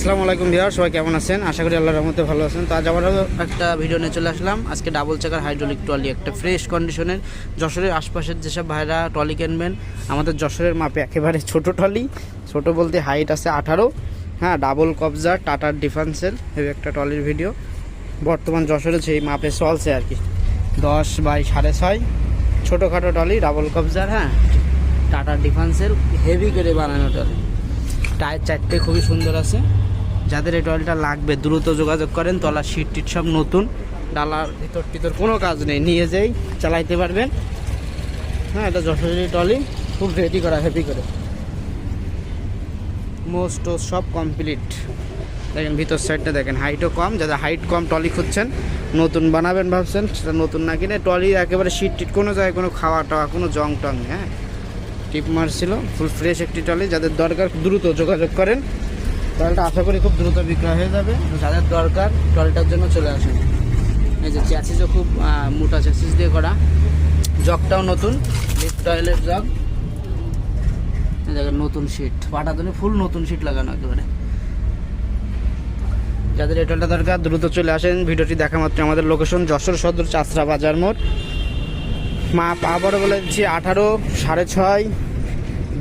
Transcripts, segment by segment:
আসসালামু আলাইকুম বিহার সবাই কেমন আছেন? আশা করি আল্লাহর রহমতে ভালো আছেন। তো আজ আবারও একটা ভিডিও নিয়ে চলে আসলাম। আজকে ডাবল চাকার হাইড্রোলিক ট্রলি একটা ফ্রেশ কন্ডিশনের যশোরের আশপাশের যেসব ভাইরা ট্রলি কিনবেন, আমাদের যশোরের মাপে একেবারে ছোট ট্রলি ছোট বলতে হাইট আছে আঠারো। হ্যাঁ ডাবল কবজার, টাটার ডিফেন্সের এই একটা ট্রলির ভিডিও বর্তমান যশোরে সেই মাপে চলছে আর কি। দশ বাই সাড়ে ছয়, ছোটোখাটো ট্রলি ডাবল কবজার হ্যাঁ টাটার ডিফেন্সের হেভি করে বানানো ট্রলি টায়ার চারটে খুবই সুন্দর আছে। যাদের এই টয়লেটটা লাগবে, দ্রুত যোগাযোগ করেন তলার সিট টিট সব নতুন। ডালার ভিতর টিতর কোনো কাজ নেই, নিয়ে যেই চালাইতে পারবেন। হ্যাঁ এটা যশোরের টলি খুব রেডি করা হেভি করে। মোস্ট সব কমপ্লিট দেখেন ভিতর সাইডটা দেখেন হাইটও কম, যাদের হাইট কম টলি খুঁজছেন, নতুন বানাবেন ভাবছেন, সেটা নতুন না কিনে টলি একেবারে সিট টিট কোনো জায়গায় কোনো খাওয়া টাওয়া, কোনো জং টং হ্যাঁ। টিপ মারছিল ফুল ফ্রেশ একটি টলি যাদের দরকার দ্রুত যোগাযোগ করেন। টলটা আশা করি খুব দ্রুত বিক্রয় হয়ে যাবে। যাদের দরকার, টলটার জন্য চলে আসেন। এই যে চ্যাসিসও খুব মোটা চ্যাসিস দিয়ে করা। জগটাও নতুন অয়েলের জগ। দেখেন, নতুন সিট পাটাতনে ফুল নতুন সিট লাগানো একেবারে। যাদের এটালটা দরকার, দ্রুত চলে আসেন। ভিডিওটি দেখা মাত্র আমাদের লোকেশন যশোর সদর, চাষরা বাজার মোড়। মাপ আবারও বলে দিচ্ছি, আঠারো, সাড়ে ছয়,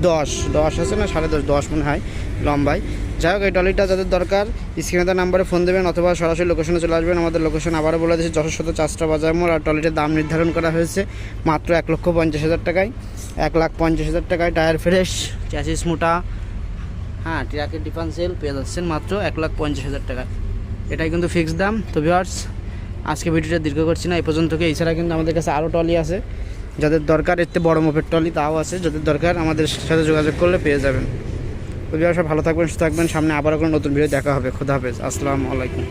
দশ। দশ আছে না? সাড়ে দশ দশ মনে হয়, লম্বায়। যাই হোক, এই ট্রলিটা যাদের দরকার স্ক্রিনে তার নাম্বারে ফোন দেবেন অথবা সরাসরি লোকেশনে চলে আসবেন। আমাদের লোকেশন আবারও বলে দিচ্ছি, যশোর শত চাষটা বাজার মোড়। আর টলিটির দাম নির্ধারণ করা হয়েছে মাত্র এক লক্ষ পঞ্চাশ হাজার টাকায়। এক লাখ পঞ্চাশ হাজার টাকায় টায়ার ফ্রেশ চ্যাসিস মোটা। হ্যাঁ ট্রাকের ডিফান্সেল পেয়ে যাচ্ছেন মাত্র এক লাখ পঞ্চাশ হাজার টাকায়। এটাই কিন্তু ফিক্স দাম। তো ভিওয়ার্স আজকে ভিডিওটা দীর্ঘ করছি না, এই পর্যন্ত এছাড়া কিন্তু আমাদের কাছে আরও টলি আছে। যাদের দরকার এতে বড় মোপের টলি তাও আছে। যাদের দরকার, আমাদের সাথে যোগাযোগ করলে পেয়ে যাবেন। তো সব ভালো থাকবেন, সুস্থ থাকবেন। সামনে আবারও কোনো নতুন ভিডিও দেখা হবে। খুদা হাফেজ। আসসালামু আলাইকুম।